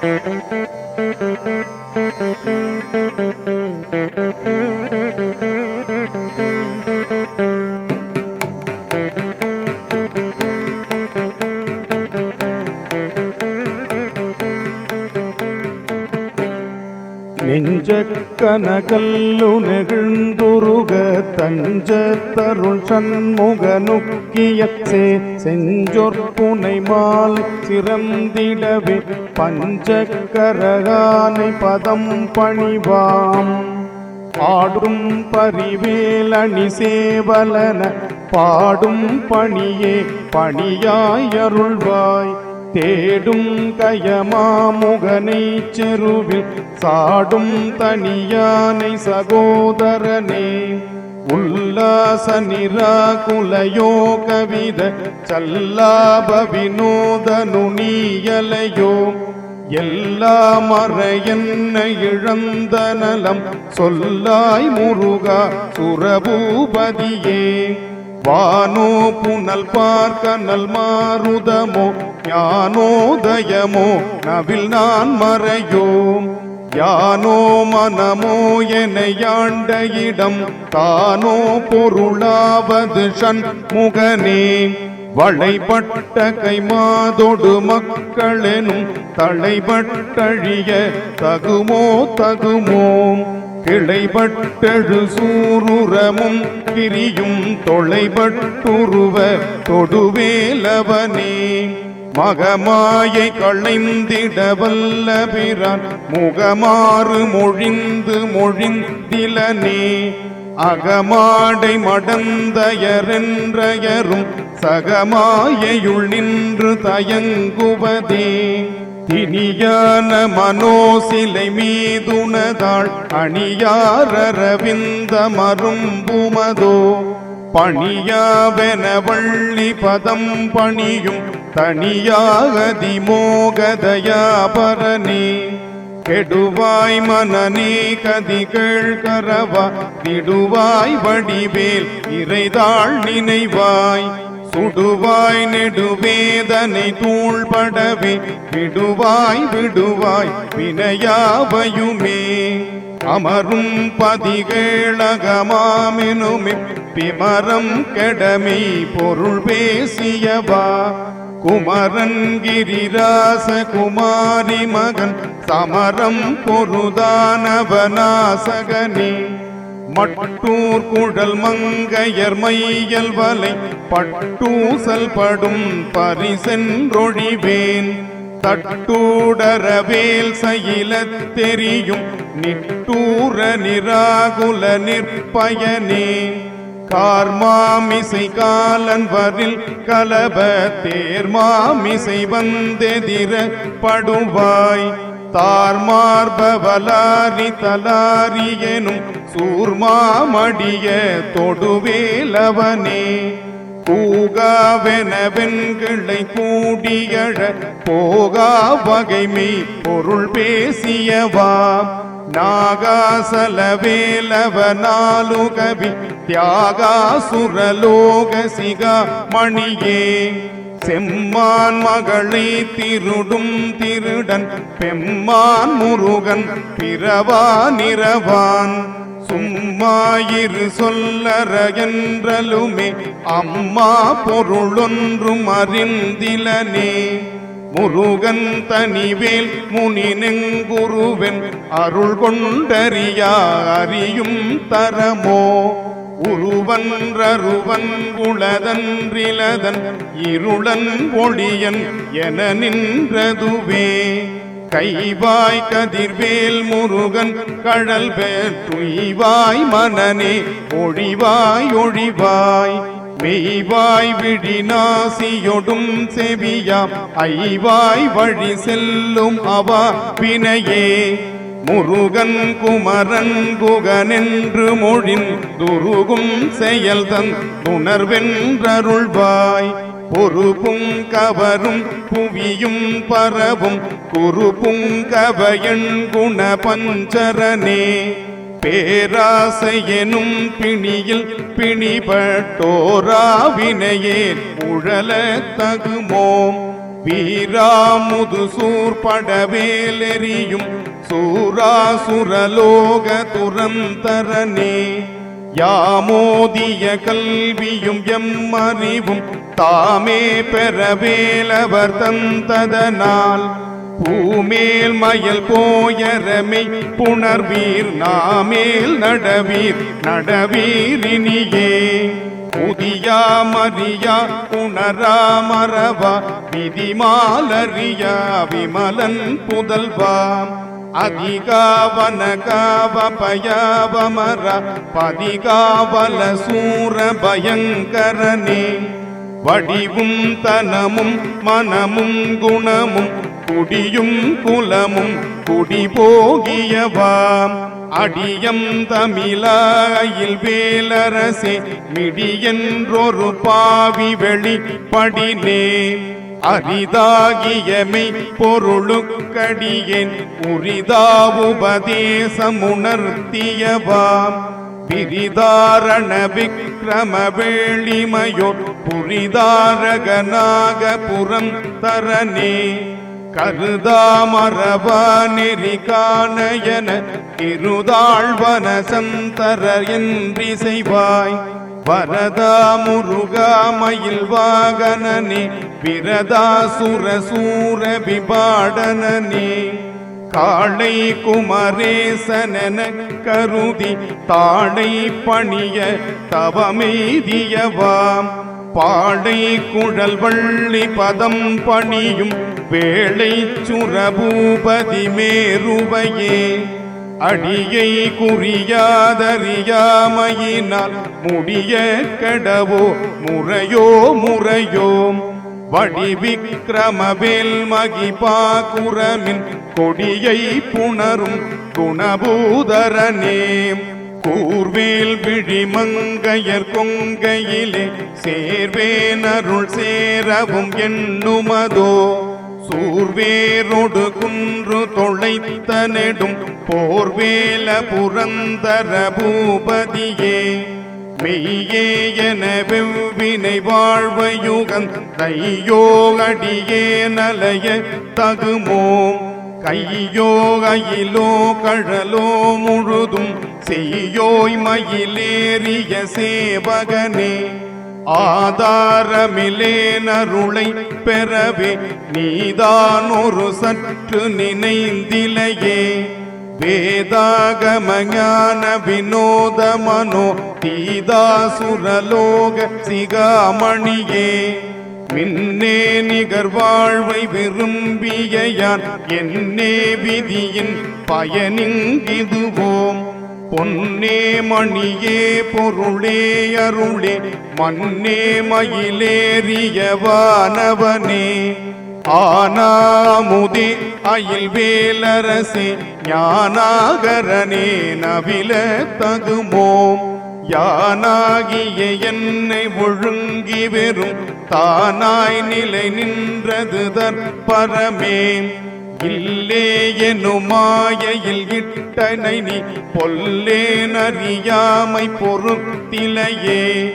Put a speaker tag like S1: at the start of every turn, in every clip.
S1: Thank you. நெஞ்சக்கனகல்லு நெகிழ்ந்துருக தஞ்ச தருள் சண்முக நுக்கியச்சே செஞ்சொற்புனை மாலை சிறந்திடவே பஞ்சக்கரகானை பதம் பணிவாம். ஆடும் பரிவேலணி சேவலன பாடும் பணியே பணியாயருள்வாய் தேடும் கயமாமுகனை செருவில் சாடும் தனியானை சகோதரனே. உல்லாச நிராகுலயோ கவித சல்லாப வினோதனு நீயலையோ. எல்லா மற என்ன இழந்த நலம் சொல்லாய் முருகா சுரபூபதியே. வானோ புனல் பார்க்கனல் மாறுதமோ ஞானோதயமோ நவில் நான் மறையோ யானோ மனமோ என யாண்ட இடம் தானோ பொருளாவது சண்முகனே. வளைபட்ட கைமாதொடு மக்களெனும் தலைபட்டழிய தகுமோ தகுமோ கிளைபட்டழு சூருரமும் கிரியும் தொலைபட்டுருவ தொடுவேலவனே. மகமாயை களைந்திட வல்ல பிறான் முகமாறு மொழிந்து மொழிந்திலனே. அகமாடை மடந்தயரென்றயரும் சகமாயையுள் நின்று தயங்குவதே. இனியான மனோசிலை மீதுனதாள் அணியாரவிந்த மரும்புமதோ. பணியாவென வள்ளி பதம் பணியும் தனியாகதி மோகதயாபரனே கெடுவாய் மனநே கதிகள் கரவா திடுவாய் வடிவேல் இறைதாள் நினைவாய். சுடுவாய் நெடுவேதனை தூள்படவே விடுவாய் விடுவாய் வினையாவையுமே. அமரும் பதிகேளகமாமெனுமே பிமரம் கெடமை பொருள் பேசியவா. குமரன் கிரிராச குமாரி மகன் சமரம் பொருதானவனாசகனே மட்டூர் குழல் மங்கையர் மையல் வலை பட்டூசல் படும் பரிசென்றொழிவேன் தட்டூடரவேல் சயிலத் தெரியும் நிட்டூர நிராகுல நிற்பயனே. கார்மாமிசை காலன் வரில் கலப தேர்மாமிசை வந்தெதிர படுவாய் தார்மார்பவலாரி தலாரி எனும் சூர்மாமடிய தொடுவேலவனே. கூகாவென வெண்கிளை கூடியழ போகா வகைமை பொருள் பேசியவா. நாகாசலவேலவ நாலு கவி தியாகாசுரலோக சிகா மணியே செம்மான் மகளை திருடும் திருடன் பெம்மான் முருகன் பிறவா நிறவான். சும்மாயிரு சொல்லற என்றலுமே அம்மா பொருளொன்றும் அறிந்திலனே. முருகன் தனிவேல் முனினெங்குருவன் அருள் கொண்டறியா அறியும் தரமோ. உருவன்றருவன் உளதன்றிலதன் இருளன் ஒளியன் என நின்றதுவே. கைவாய் கதிர்வேல் முருகன் கடல் பெற்றுய்வாய் மனனே ஒழிவாய் ஒழிவாய். மெய்வாய் விழிநாசியொடும் செவியாம் ஐவாய் வழி செல்லும் அவா பிணையே. முருகன் குமரன் குகனென்று மொழின் துருகும் செயல் தன் துணர்வென்றருள்வாய். பொறுப்பும் கவரும் புவியும் பரவும் குறுப்பும் கவையன் குண பஞ்சரனே பேராசையெனும் பிணியில் பிணிபட்டோராவினையே உழல தகுமோம். வீராமுது சூர்படவேலெறியும் சூராசுரலோக துரந்தரனே யாமோதிய கல்வியும் எம் அறிவும் தாமே பெறவேலவர் தந்ததனால் பூமேல் மயல் போயரமை புணர்வீர் நாமேல் நடவீர் நடவீரினியே புதியா மரியா உணரா மரவா விதிமாலரியா விமலன் புதல்வா. அதிகாவனகாவபயாவமர பதிகாவல சூர பயங்கரனே வடிவும் தனமும் மனமும் குணமும் குடியும் குலமும் குடி போகியவாம் அடியம் தமிழாயில் வேலரசே மிடியென்றொரு பாவி வெளிப்படினே. அரிதாகியமை பொருளுக்கடியேன் உரிதாவுபதேசமுணர்த்தியவாம் பிரிதாரண விக்ரம வேளிமையோர் புரிதாரகனாக புறம் தரனே கருதாமரவா நெறி காணயன இருதாழ்வன சந்தர என்றி செய்வாய் வரதா முருகா மயில் வாகனனே விரதா சுர விபாடனனே. காளை குமரேசனென கருதி தாளை பணிய தவமெய்தியவாம் பாடை குழல் வள்ளி பதம் பணியும் வேளை சுரபூபதி மேருவையே. அடியை குறியாதறியாமையினால் முடிய கடவோ முறையோ முறையோம் வடிவிக்ரமவேல் மகிபாகுரமின் கொடியை புணரும் குணபூதரனே. கூர்வேல் விழிமங்கையர் கொங்கையிலே சேர்வேனருள் சேரவும் எண்ணுமதோ சூர்வேரோடு குன்று தொலைத்த நெடும் போர்வேல புரந்தர பூபதியே. மெய்யே என வெவ்வினை வாழ்வையுகந்தையோ அடியே நலைய தகுமோ கையோ அயிலோ கழலோ முழுதும் செய்யோய் மயிலேறிய சேவகனே. ஆதாரமிலேனருளை பெறவே நீதான் ஒரு சற்று நினைந்திலையே. வேதாகமஞான வினோத மனோ தீதாசுரலோக சிகாமணியே. மின்னே நிகர் வாழ்வை விரும்பிய யான் என்னே விதியின் பயனிங்கிதுவோம். பொன்னே மணியே பொருளே அருளே மண்ணே மயிலேறியவானவனே ஆனாமுதே அயில் வேலரசே ஞானாகரனே நவில தகுமோம். யானாகிய என்னை ஒழுங்கி வெறும் தானாய் நிலை நின்றது தற்பரமே இல்லே எனும் மாயையில் இட்டனை நீ பொல்லேன் அறியாமை பொறுத்திலையே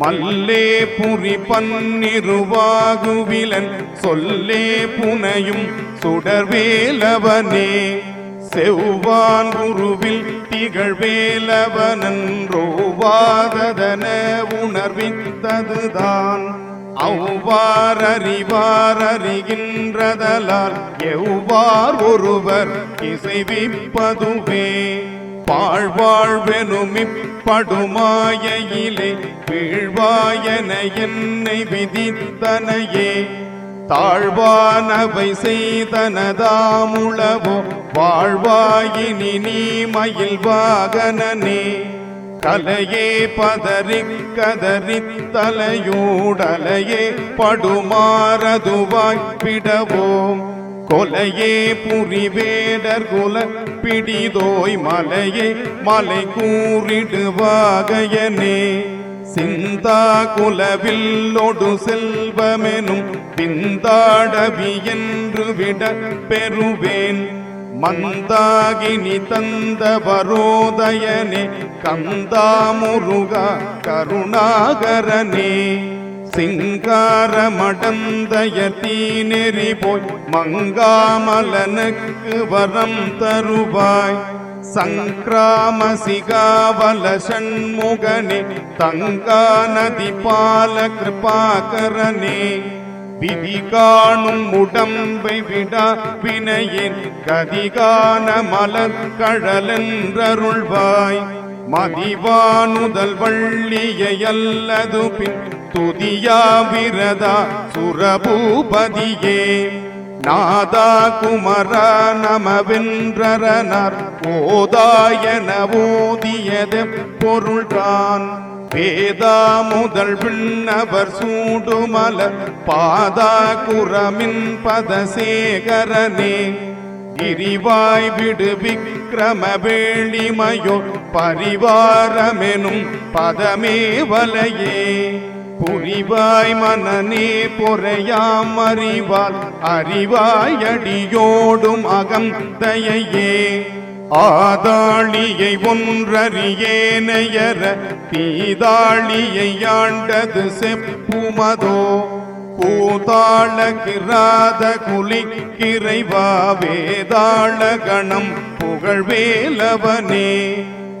S1: மல்லே புரி பன்னிருவாகுவிலன் சொல்லே புனையும் சுடர்வேலவனே. செவ்வான் குருவில் திகழ்வேலவனன்றோவாததன உணர்வித்ததுதான். அவ்வாறறிவாரறிகின்றதலால் எவ்வார் ஒருவர் இசைவிப்பதுவே பாழ்வாழ்வெனுமிப்படுமாயிலே வீழ்வாயன என்னை விதித்தனையே. தாழ்வானவை செய்தனதாமுளவோ வாழ்வாயினி நீ மயில் வாகனனே கலையே பதறி கதறி தலையூடலையே படுமாறதுவாய் பிடவோம். கொலையே புரிவேடர் குல பிடிதோய் மலையே மலை கூறிடுவாகையனே. சிந்தா குலவில்லொடு செல்வமெனும் பிந்தாடவி என்று விட பெறுவேன். மந்தாகினி தந்த வரோதயனே கந்தா முருகா கருணாகரனே. சிங்காரமடந்தய நெறி போய் மங்காமலனுக்கு வரம் தருவாய். சங்கிராம சிகாவல ஷண்முகனே தங்கா நதி பால கிருபாகரனே. விதி காணும் உடம்பை விடா வினையின் கதிகான மலர்கழலென்றருள்வாய். மதிவானுதல் வள்ளியை அல்லது பின் துதியா விரதா சுரபூபதியே. நாதா குமர நமவென்றரனார் போதாயன ஓதியது பொருள்தான். பேதா முதல் விண்ணவர் சூடுமல பாதா குரமின் பதசேகரனே. கிரிவாய் விடு விக்ரம வேளிமயோ பரிவாரமெனும் பதமே வலையே. புரிவாய் மனநே பொறையாம் அறிவால் அறிவாய் அடியோடும் அகந்தையே ஆதாளியை ஒன்றறியேனையர தீதாளியை ஆண்டது செப்புமதோ? பூதாள கிராத குலிக்கிறைவா வேதாள கணம் புகழ்வேலவனே.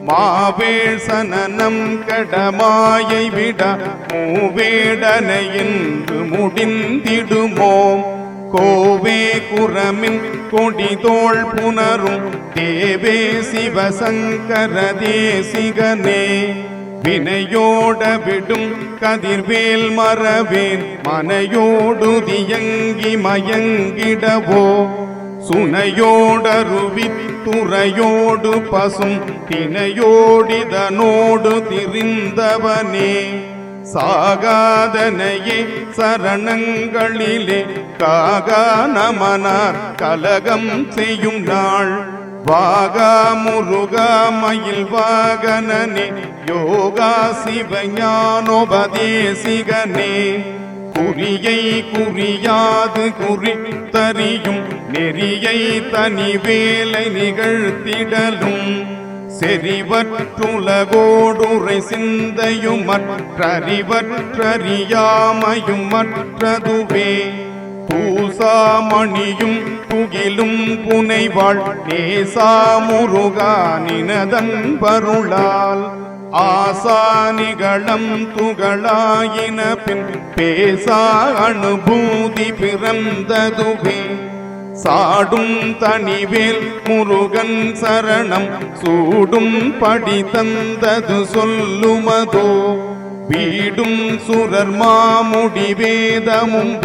S1: மாவேள் சனனம் கடமாயை விட மூவேடனை என்று முடிந்திடுமோ கோவே குரமின் கொடிதோள் புனரும் தேவே சிவசங்கர தேசிகனே. வினையோட விடும் கதிர்வேல் மறவேன் மனையோடு தியங்கி மயங்கிடவோ. சுனையோடருவித் துறையோடு பசும் தினையோடிதனோடு திரிந்தவனே. சாகாதனையே சரணங்களிலே காகா நமனார் கலகம் செய்யும் நாள். வாகா முருகா மயில் வாகனனே யோகா சிவஞானோபதேசிகனே. குறியை குறியாது குறித்தறியும் நெறியை தனி வேலை நிகழ்த்திடலும். செறிவற்றுலகோடுரை சிந்தையும் மற்றறிவற்றறியாமையும் மற்றதுவே. பூசாமணியும் புகிலும் புனைவாள் நேசா பருளால் ஆசானிகளம் துகளாயின பின் பேசா அனுபூதி பிறந்ததுவே. சாடும் தனிவேல் முருகன் சரணம் சூடும் படி தந்தது சொல்லுமதோ. வீடும் சுரர் மாமுடி வேதமும்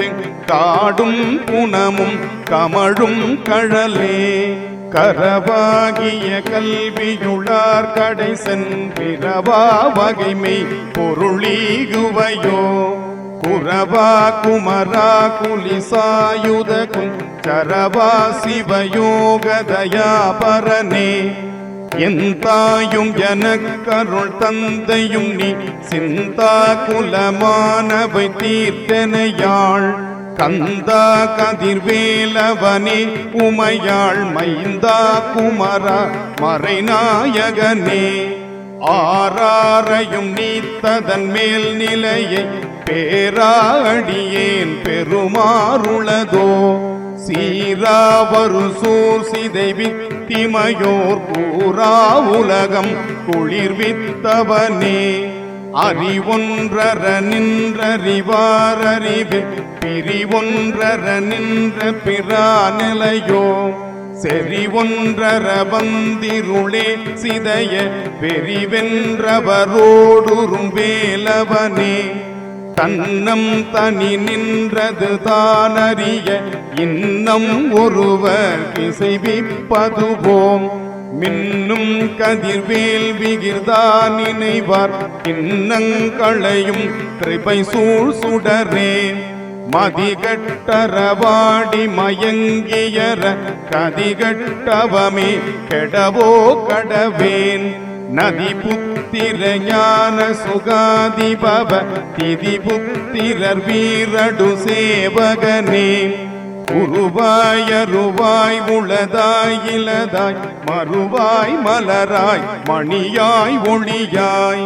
S1: காடும் புனமும் கமழும் கழலே. கரவாகிய கல்வியுளார் கடை சென்றிரவா வகைமை பொருளீகுவையோ. குரவா குமரா குலிசாயுத குஞ்சரவா சிவயோகதயா பரனே என் தாயும் எனக்கருள் தந்தையும் நீ சிந்தா குலமானவை தீர்த்தனையாள். கந்தா கதிர்வேலவனே உமையாள் மைந்தா குமரா மறைநாயகனே. ஆறாரையும் நீத்ததன் மேல் நிலையை பேராடியேன் பெருமாறுளதோ சீராவரு சூசிதை வித்திமயோர் பூரா உலகம் குளிர்வித்தவனே அறிவொன்றர நின்றறிவாரறிவு பிரிவொன்றர நின்ற பிராநிலையோ. செறிவொன்றர வந்திருளே சிதைய வெறிவென்றவரோடுறும் வேலவனே. தன்னம் தனி நின்றது தானறிய இன்னம் ஒருவர் இசைவிப்பதுவோம் மின்னும் கதிர்வேல் விகிர்தா நினைவார். இன்னங்களையும் கிருபை சூழ் சுடரே. மதிகட்டரவாடி மயங்கியர கதிகட்டவமே கெடவோ கடவேன். நதி புத்திர ஞான சுகாதிபவ திதி புத்திரர் வீரடு சேவகனே உருவாய் அருவாய் உளதாய் இலதாய் மறுவாய் மலராய் மணியாய் ஒளியாய்.